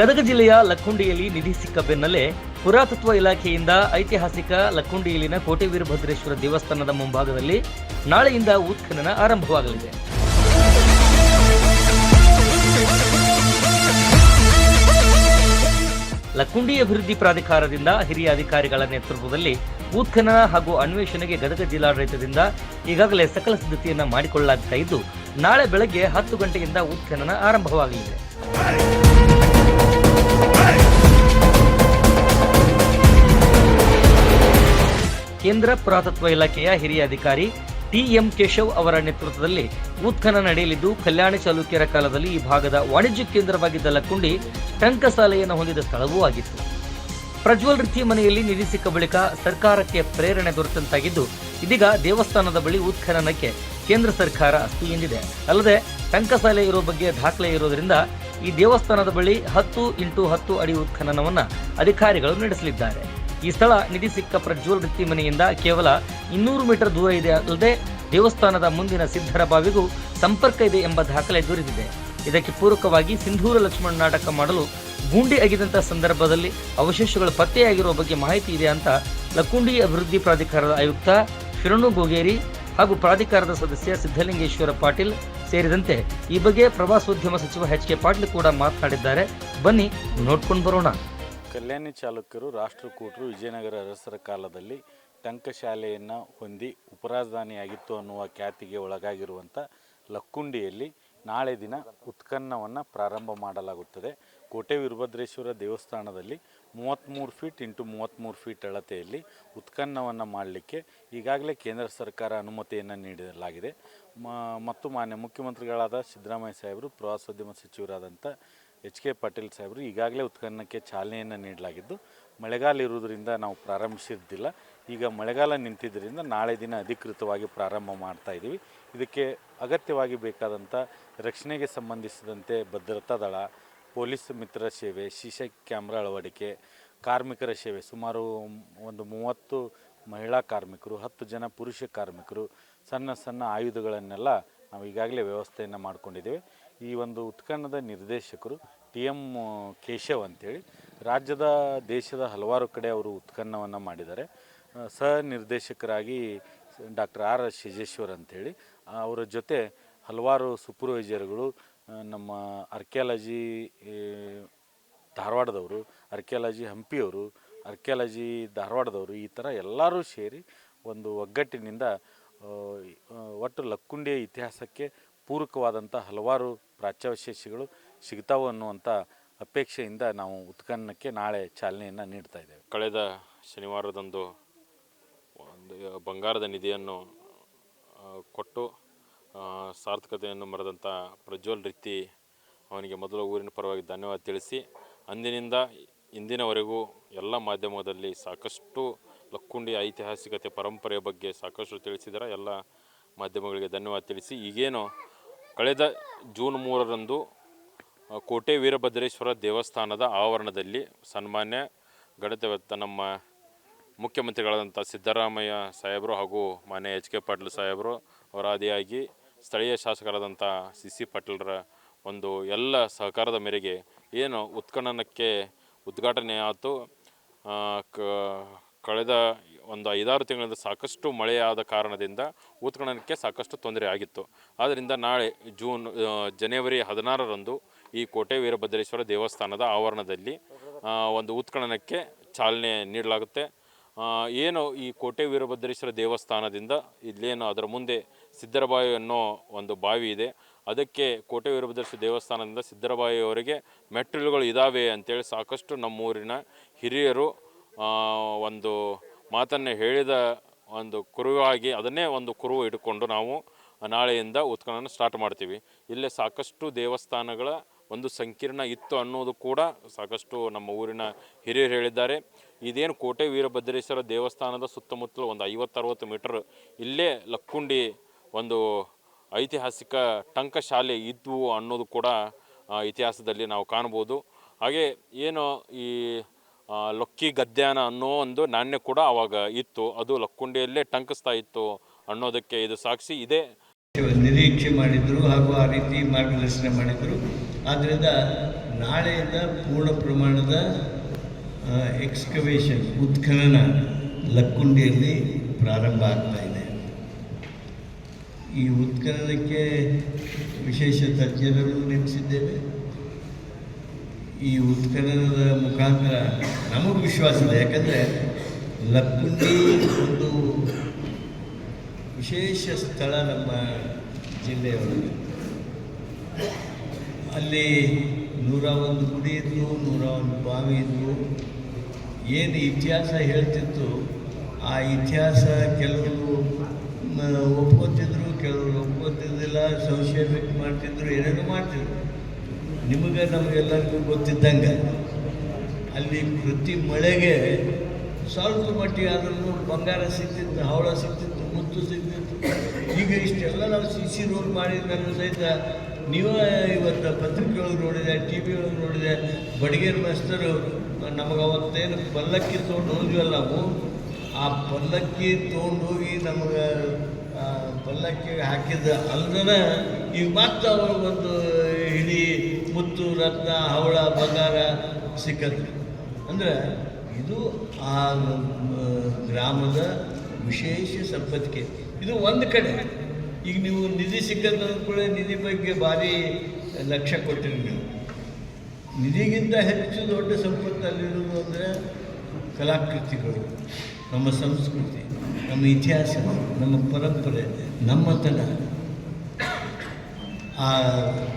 ಗದಗ ಜಿಲ್ಲೆಯ ಲಕ್ಕುಂಡಿಯಲ್ಲಿ ನಿಧಿ ಸಿಕ್ಕ ಬೆನ್ನಲ್ಲೇ ಪುರಾತತ್ವ ಇಲಾಖೆಯಿಂದ ಐತಿಹಾಸಿಕ ಲಕ್ಕುಂಡಿಯಲ್ಲಿನ ಕೋಟೆ ವೀರಭದ್ರೇಶ್ವರ ದೇವಸ್ಥಾನದ ಮುಂಭಾಗದಲ್ಲಿ ನಾಳೆಯಿಂದ ಉತ್ಖನನ ಆರಂಭವಾಗಲಿದೆ. ಲಕ್ಕುಂಡಿ ಅಭಿವೃದ್ಧಿ ಪ್ರಾಧಿಕಾರದಿಂದ ಹಿರಿಯ ಅಧಿಕಾರಿಗಳ ನೇತೃತ್ವದಲ್ಲಿ ಉತ್ಖನನ ಹಾಗೂ ಅನ್ವೇಷಣೆಗೆ ಗದಗ ಜಿಲ್ಲಾಡಳಿತದಿಂದ ಈಗಾಗಲೇ ಸಕಲ ಸಿದ್ಧತೆಯನ್ನು ಮಾಡಿಕೊಳ್ಳಲಾಗ್ತಾ ಇದ್ದು, ನಾಳೆ ಬೆಳಗ್ಗೆ ಹತ್ತು ಗಂಟೆಯಿಂದ ಉತ್ಖನನ ಆರಂಭವಾಗಲಿದೆ. ಕೇಂದ್ರ ಪುರಾತತ್ವ ಇಲಾಖೆಯ ಹಿರಿಯ ಅಧಿಕಾರಿ ಟಿಎಂ ಕೇಶವ್ ಅವರ ನೇತೃತ್ವದಲ್ಲಿ ಉತ್ಖನ ನಡೆಯಲಿದ್ದು, ಕಲ್ಯಾಣ ಚಾಲುಕ್ಯರ ಕಾಲದಲ್ಲಿ ಈ ಭಾಗದ ವಾಣಿಜ್ಯ ಕೇಂದ್ರವಾಗಿದ್ದ ಲಕ್ಕುಂಡಿ ಟಂಕಸಾಲೆಯನ್ನು ಹೊಂದಿದ ಸ್ಥಳವೂ ಆಗಿತ್ತು. ಪ್ರಜ್ವಲ್ ರೀತಿಯ ಮನೆಯಲ್ಲಿ ನಿಧಿ ಸಿಕ್ಕ ಬಳಿಕ ಸರ್ಕಾರಕ್ಕೆ ಪ್ರೇರಣೆ ದೊರೆತಂತಾಗಿದ್ದು, ಇದೀಗ ದೇವಸ್ಥಾನದ ಬಳಿ ಉತ್ಖನನಕ್ಕೆ ಕೇಂದ್ರ ಸರ್ಕಾರ ಅಸ್ತು ಎಂದಿದೆ. ಅಲ್ಲದೆ ಟಂಕಸಾಲೆ ಇರೋ ಬಗ್ಗೆ ದಾಖಲೆ ಇರೋದ್ರಿಂದ ಈ ದೇವಸ್ಥಾನದ ಬಳಿ ಹತ್ತು ಇಂಟು ಹತ್ತು ಅಡಿ ಉತ್ಖನನವನ್ನು ಅಧಿಕಾರಿಗಳು ನಡೆಸಲಿದ್ದಾರೆ. ಈ ಸ್ಥಳ ನಿಧಿ ಸಿಕ್ಕ ಪ್ರಜ್ವಲ್ ವೃತ್ತಿ ಮನೆಯಿಂದ ಕೇವಲ ಇನ್ನೂರು ಮೀಟರ್ ದೂರ ಇದೆ ಅಲ್ಲದೆ ದೇವಸ್ಥಾನದ ಮುಂದಿನ ಸಿದ್ಧರ ಬಾವಿಗೂ ಸಂಪರ್ಕ ಇದೆ ಎಂಬ ದಾಖಲೆ ದೊರೆತಿದೆ. ಇದಕ್ಕೆ ಪೂರಕವಾಗಿ ಸಿಂಧೂರ ಲಕ್ಷ್ಮಣ ನಾಟಕ ಮಾಡಲು ಗುಂಡಿ ಅಗಿದಂತ ಸಂದರ್ಭದಲ್ಲಿ ಅವಶೇಷಗಳು ಪತ್ತೆಯಾಗಿರುವ ಬಗ್ಗೆ ಮಾಹಿತಿ ಇದೆ ಅಂತ ಲಕ್ಕುಂಡಿ ಅಭಿವೃದ್ಧಿ ಪ್ರಾಧಿಕಾರದ ಆಯುಕ್ತ ಶಿರಣು ಗೋಗೇರಿ ಹಾಗೂ ಪ್ರಾಧಿಕಾರದ ಸದಸ್ಯ ಸಿದ್ದಲಿಂಗೇಶ್ವರ ಪಾಟೀಲ್ ಸೇರಿದಂತೆ ಈ ಬಗ್ಗೆ ಪ್ರವಾಸೋದ್ಯಮ ಸಚಿವ ಎಚ್ ಕೆ ಪಾಟೀಲ್ ಕೂಡ ಮಾತನಾಡಿದ್ದಾರೆ. ಬನ್ನಿ, ನೋಡ್ಕೊಂಡು ಬರೋಣ. ಕಲ್ಯಾಣಿ ಚಾಲುಕ್ಯರು, ರಾಷ್ಟ್ರಕೂಟರು ವಿಜಯನಗರ ಅರಸರ ಕಾಲದಲ್ಲಿ ಟಂಕಶಾಲೆಯನ್ನು ಹೊಂದಿ ಉಪರಾಜಧಾನಿಯಾಗಿತ್ತು ಅನ್ನುವ ಖ್ಯಾತಿಗೆ ಒಳಗಾಗಿರುವಂಥ ಲಕ್ಕುಂಡಿಯಲ್ಲಿ ನಾಳೆ ದಿನ ಉತ್ಖನ್ನವನ್ನು ಪ್ರಾರಂಭ ಮಾಡಲಾಗುತ್ತದೆ. ಕೋಟೆ ವೀರಭದ್ರೇಶ್ವರ ದೇವಸ್ಥಾನದಲ್ಲಿ ಮೂವತ್ತ್ಮೂರು ಫೀಟ್ ಇಂಟು ಮೂವತ್ತ್ಮೂರು ಫೀಟ್ ಅಳತೆಯಲ್ಲಿ ಉತ್ಖನ್ನವನ್ನು ಮಾಡಲಿಕ್ಕೆ ಈಗಾಗಲೇ ಕೇಂದ್ರ ಸರ್ಕಾರ ಅನುಮತಿಯನ್ನು ನೀಡಲಾಗಿದೆ. ಮತ್ತು ಮಾನ್ಯ ಮುಖ್ಯಮಂತ್ರಿಗಳಾದ ಸಿದ್ದರಾಮಯ್ಯ ಸಾಹೇಬರು, ಪ್ರವಾಸೋದ್ಯಮ ಸಚಿವರಾದಂಥ ಎಚ್ ಕೆ ಪಾಟೀಲ್ ಸಾಹೇಬರು ಈಗಾಗಲೇ ಉತ್ಖನ್ನಕ್ಕೆ ಚಾಲನೆಯನ್ನು ನೀಡಲಾಗಿದ್ದು, ಮಳೆಗಾಲ ಇರುವುದರಿಂದ ನಾವು ಪ್ರಾರಂಭಿಸಿದ್ದಿಲ್ಲ. ಈಗ ಮಳೆಗಾಲ ನಿಂತಿದ್ದರಿಂದ ನಾಳೆ ದಿನ ಅಧಿಕೃತವಾಗಿ ಪ್ರಾರಂಭ ಮಾಡ್ತಾ ಇದ್ದೀವಿ. ಇದಕ್ಕೆ ಅಗತ್ಯವಾಗಿ ಬೇಕಾದಂಥ ರಕ್ಷಣೆಗೆ ಸಂಬಂಧಿಸಿದಂತೆ ಭದ್ರತಾ ದಳ, ಪೊಲೀಸ್ ಮಿತ್ರ ಸೇವೆ ಶಿಶೆ ಕ್ಯಾಮ್ರಾ ಅಳವಡಿಕೆ, ಕಾರ್ಮಿಕರ ಸೇವೆ. ಸುಮಾರು ಒಂದು ಮೂವತ್ತು ಮಹಿಳಾ ಕಾರ್ಮಿಕರು, ಹತ್ತು ಜನ ಪುರುಷ ಕಾರ್ಮಿಕರು, ಸಣ್ಣ ಸಣ್ಣ ಆಯುಧಗಳನ್ನೆಲ್ಲ ನಾವು ಈಗಾಗಲೇ ವ್ಯವಸ್ಥೆಯನ್ನು ಮಾಡ್ಕೊಂಡಿದ್ದೇವೆ. ಈ ಒಂದು ಉತ್ಖನದ ನಿರ್ದೇಶಕರು ಟಿ ಎಂ ಕೇಶವ್ ಅಂತೇಳಿ, ರಾಜ್ಯದ ದೇಶದ ಹಲವಾರು ಕಡೆ ಅವರು ಉತ್ಖನ್ನವನ್ನು ಮಾಡಿದ್ದಾರೆ. ಸಹ ನಿರ್ದೇಶಕರಾಗಿ ಡಾಕ್ಟರ್ ಆರ್ ಎಸ್ ಶಿಜೇಶ್ವರ್ ಅಂಥೇಳಿ ಅವರ ಜೊತೆ ಹಲವಾರು ಸೂಪರ್ವೈಸರ್ಗಳು ನಮ್ಮ ಆರ್ಕಿಯಾಲಜಿ ಧಾರವಾಡದವರು, ಆರ್ಕಿಯಾಲಜಿ ಹಂಪಿಯವರು, ಆರ್ಕಿಯಾಲಜಿ ಧಾರವಾಡದವರು ಈ ಥರ ಎಲ್ಲರೂ ಸೇರಿ ಒಂದು ಒಗ್ಗಟ್ಟಿನಿಂದ ಒಟ್ಟು ಲಕ್ಕುಂಡಿಯ ಇತಿಹಾಸಕ್ಕೆ ಪೂರಕವಾದಂಥ ಹಲವಾರು ಪ್ರಾಚ್ಯಾವಶೇಷಗಳು ಸಿಗ್ತಾವೆ ಅನ್ನುವಂಥ ಅಪೇಕ್ಷೆಯಿಂದ ನಾವು ಉತ್ಖನನಕ್ಕೆ ನಾಳೆ ಚಾಲನೆಯನ್ನು ನೀಡ್ತಾ ಇದ್ದೇವೆ. ಕಳೆದ ಶನಿವಾರದಂದು ಒಂದು ಬಂಗಾರದ ನಿಧಿಯನ್ನು ಕೊಟ್ಟು ಸಾರ್ಥಕತೆಯನ್ನು ಮರೆದಂಥ ಪ್ರಜ್ವಲ್ ರೀತಿ ಅವನಿಗೆ ಮೊದಲ ಊರಿನ ಪರವಾಗಿ ಧನ್ಯವಾದ ತಿಳಿಸಿ, ಅಂದಿನಿಂದ ಇಂದಿನವರೆಗೂ ಎಲ್ಲ ಮಾಧ್ಯಮದಲ್ಲಿ ಸಾಕಷ್ಟು ಲಕ್ಕುಂಡಿ ಐತಿಹಾಸಿಕತೆ ಪರಂಪರೆಯ ಬಗ್ಗೆ ಸಾಕಷ್ಟು ತಿಳಿಸಿದರೆ. ಎಲ್ಲ ಮಾಧ್ಯಮಗಳಿಗೆ ಧನ್ಯವಾದ ತಿಳಿಸಿ, ಈಗೇನು ಕಳೆದ ಜೂನ್ ಮೂರರಂದು ಕೋಟೆ ವೀರಭದ್ರೇಶ್ವರ ದೇವಸ್ಥಾನದ ಆವರಣದಲ್ಲಿ ಸನ್ಮಾನ್ಯ ಗಣತವೆತ್ತ ನಮ್ಮ ಮುಖ್ಯಮಂತ್ರಿಗಳಾದಂಥ ಸಿದ್ದರಾಮಯ್ಯ ಸಾಹೇಬರು ಹಾಗೂ ಮಾನ್ಯ ಎಚ್ ಕೆ ಪಾಟೀಲ್ ಸಾಹೇಬರು ಅವರ ಆದಿಯಾಗಿ ಸ್ಥಳೀಯ ಶಾಸಕರಾದಂಥ ಸಿ ಸಿ ಪಾಟೀಲ್ರ ಒಂದು ಎಲ್ಲ ಸಹಕಾರದ ಮೇರೆಗೆ ಏನು ಉತ್ಖನನಕ್ಕೆ ಉದ್ಘಾಟನೆ ಆಯಿತು. ಕಳೆದ ಒಂದು ಐದಾರು ತಿಂಗಳಿಂದ ಸಾಕಷ್ಟು ಮಳೆಯಾದ ಕಾರಣದಿಂದ ಉತ್ಖನನಕ್ಕೆ ಸಾಕಷ್ಟು ತೊಂದರೆ ಆಗಿತ್ತು. ಆದ್ದರಿಂದ ನಾಳೆ ಜೂನ್ ಜನವರಿ ಹದಿನಾರರಂದು ಈ ಕೋಟೆ ವೀರಭದ್ರೇಶ್ವರ ದೇವಸ್ಥಾನದ ಆವರಣದಲ್ಲಿ ಒಂದು ಉತ್ಖನನಕ್ಕೆ ಚಾಲನೆ ನೀಡಲಾಗುತ್ತೆ. ಏನು ಈ ಕೋಟೆ ವೀರಭದ್ರೇಶ್ವರ ದೇವಸ್ಥಾನದಿಂದ ಇಲ್ಲೇನು ಅದರ ಮುಂದೆ ಸಿದ್ದರಬಾಯಿ ಅನ್ನೋ ಒಂದು ಬಾವಿ ಇದೆ. ಅದಕ್ಕೆ ಕೋಟೆ ವೀರಭದ್ರೇಶ್ವರ ದೇವಸ್ಥಾನದಿಂದ ಸಿದ್ದರಬಾಯಿಯವರೆಗೆ ಮೆಟ್ಟಿಲುಗಳು ಇದ್ದಾವೆ ಅಂತೇಳಿ ಸಾಕಷ್ಟು ನಮ್ಮೂರಿನ ಹಿರಿಯರು ಒಂದು ಮಾತನ್ನು ಹೇಳಿದ ಒಂದು ಕುರುವಾಗಿ ಅದನ್ನೇ ಒಂದು ಕುರುವು ಇಟ್ಕೊಂಡು ನಾವು ನಾಳೆಯಿಂದ ಉತ್ಖನನ ಸ್ಟಾರ್ಟ್ ಮಾಡ್ತೀವಿ. ಇಲ್ಲೇ ಸಾಕಷ್ಟು ದೇವಸ್ಥಾನಗಳ ಒಂದು ಸಂಕೀರ್ಣ ಇತ್ತು ಅನ್ನೋದು ಕೂಡ ಸಾಕಷ್ಟು ನಮ್ಮ ಊರಿನ ಹಿರಿಯರು ಹೇಳಿದ್ದಾರೆ. ಇದೇನು ಕೋಟೆ ವೀರಭದ್ರೇಶ್ವರ ದೇವಸ್ಥಾನದ ಸುತ್ತಮುತ್ತಲು ಒಂದು ಐವತ್ತರವತ್ತು ಮೀಟರ್ ಇಲ್ಲೇ ಲಕ್ಕುಂಡಿ ಒಂದು ಐತಿಹಾಸಿಕ ಟಂಕಶಾಲೆ ಇದ್ವು ಅನ್ನೋದು ಕೂಡ ಇತಿಹಾಸದಲ್ಲಿ ನಾವು ಕಾಣ್ಬೋದು ಹಾಗೆ ಏನು ಈ ಲೊಕ್ಕಿ ಗದ್ಯಾನ ಅನ್ನೋ ಒಂದು ನಾಣ್ಯ ಕೂಡ ಆವಾಗ ಇತ್ತು. ಅದು ಲಕ್ಕುಂಡಿಯಲ್ಲೇ ಟಂಕಿಸ್ತಾ ಇತ್ತು ಅನ್ನೋದಕ್ಕೆ ಇದು ಸಾಕ್ಷಿ. ಇದೆ ನಿರೀಕ್ಷೆ ಮಾಡಿದರು ಹಾಗೂ ಆ ರೀತಿ ಮಾರ್ಗದರ್ಶನ ಮಾಡಿದರು. ಆದ್ದರಿಂದ ನಾಳೆಯಿಂದ ಪೂರ್ಣ ಪ್ರಮಾಣದ ಎಕ್ಸ್ಕವೇಷನ್ ಉತ್ಖನನ ಲಕ್ಕುಂಡಿಯಲ್ಲಿ ಪ್ರಾರಂಭ ಆಗ್ತಾ ಇದೆ. ಈ ಉತ್ಖನನಕ್ಕೆ ವಿಶೇಷ ತಜ್ಞರನ್ನು ನೇಮಿಸಿದ್ದೇವೆ. ಈ ಉತ್ಖನನದ ಮುಖಾಂತರ ನಮಗೂ ವಿಶ್ವಾಸ ಇದೆ. ಯಾಕಂದರೆ ಲಕ್ಕುಂಡಿ ಒಂದು ವಿಶೇಷ ಸ್ಥಳ ನಮ್ಮ ಜಿಲ್ಲೆಯೊಳಗೆ. ಅಲ್ಲಿ ನೂರ ಒಂದು ಗುಡಿ ಇದ್ವು ನೂರ ಒಂದು ಬಾವಿ ಇದ್ವು ಏನು ಇತಿಹಾಸ ಹೇಳ್ತಿತ್ತು, ಆ ಇತಿಹಾಸ ಕೆಲವರು ಒಪ್ಕೊತಿದ್ರು, ಕೆಲವರು ಒಪ್ಕೊತಿದ್ದಿಲ್ಲ ಸಂಶಯ ವ್ಯಕ್ತ ಮಾಡ್ತಿದ್ರು, ಏನೇನು ಮಾಡ್ತಿದ್ರು. ನಿಮಗೆ ನಮಗೆಲ್ಲರಿಗೂ ಗೊತ್ತಿದ್ದಂಗೆ. ಅಲ್ಲಿ ಪ್ರತಿ ಮಳೆಗೆ ಸ್ವಲ್ಪ ಮಟ್ಟಿಗೆ ಆದ್ರೂ ಬಂಗಾರ ಸಿಗ್ತಿತ್ತು ಹವಳ ಸಿಗ್ತಿತ್ತು ಮುತ್ತು ಸಿಗ್ತಿತ್ತು ಈಗ ಇಷ್ಟೆಲ್ಲ ನಾವು ಸಿ ಸಿ ರೋಡ್ ಮಾಡಿದ ಸಹಿತ ನೀವು ಇವತ್ತು ಪತ್ರಿಕೆಗಳು ನೋಡಿದೆ ಟಿ ವಿ ಒಳಗೆ ನೋಡಿದೆ, ಬಡಿಗೇರ್ ಮಾಸ್ತರು ನಮಗೆ ಅವತ್ತೇನು ಪಲ್ಲಕ್ಕಿ ತೊಗೊಂಡು ಹೋದ್ವಲ್ಲ ನಾವು. ಆ ಪಲ್ಲಕ್ಕಿ ತೊಗೊಂಡು ಹೋಗಿ ನಮಗೆ ಪಲ್ಲಕ್ಕಿ ಪಲ್ಲಕ್ಕಿಗೆ ಹಾಕಿದ ಅಲ್ದನ ಈಗ ಮತ್ತೆ ಅವರು ಒಂದು ಹಿಡಿ ಮುತ್ತು, ರತ್ನ, ಹವಳ, ಬಂಗಾರ ಸಿಕ್ಕದ್ದು ಅಂದರೆ ಇದು ಆ ಗ್ರಾಮದ ವಿಶೇಷ ಸಂಪತ್ತಿಗೆ ಇದು ಒಂದು ಕಡೆ. ಈಗ ನೀವು ನಿಧಿ ಸಿಕ್ಕಂತ ನಿಧಿ ಬಗ್ಗೆ ಭಾರಿ ಲಕ್ಷ್ಯ ಕೊಟ್ಟಿರಿ ನೀವು. ನಿಧಿಗಿಂತ ಹೆಚ್ಚು ದೊಡ್ಡ ಸಂಪತ್ತು ಅಲ್ಲಿರೋದು ಅಂದರೆ ಕಲಾಕೃತಿಗಳು, ನಮ್ಮ ಸಂಸ್ಕೃತಿ, ನಮ್ಮ ಇತಿಹಾಸ, ನಮ್ಮ ಪರಂಪರೆ ನಮ್ಮತನ ಆ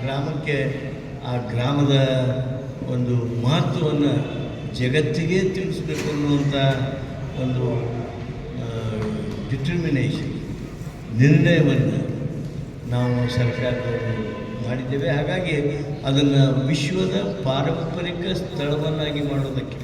ಗ್ರಾಮಕ್ಕೆ, ಆ ಗ್ರಾಮದ ಒಂದು ಮಹತ್ವವನ್ನು ಜಗತ್ತಿಗೆ ತಿಳಿಸ್ಬೇಕು ಅನ್ನುವಂಥ ಒಂದು ಡಿಟರ್ಮಿನೇಷನ್ ನಿರ್ಣಯವನ್ನು ನಾವು ಸರ್ಕಾರದವರು ಮಾಡಿದ್ದೇವೆ. ಹಾಗಾಗಿ ಅದನ್ನು ವಿಶ್ವದ ಪಾರಂಪರಿಕ ಸ್ಥಳವನ್ನಾಗಿ ಮಾಡೋದಕ್ಕೆ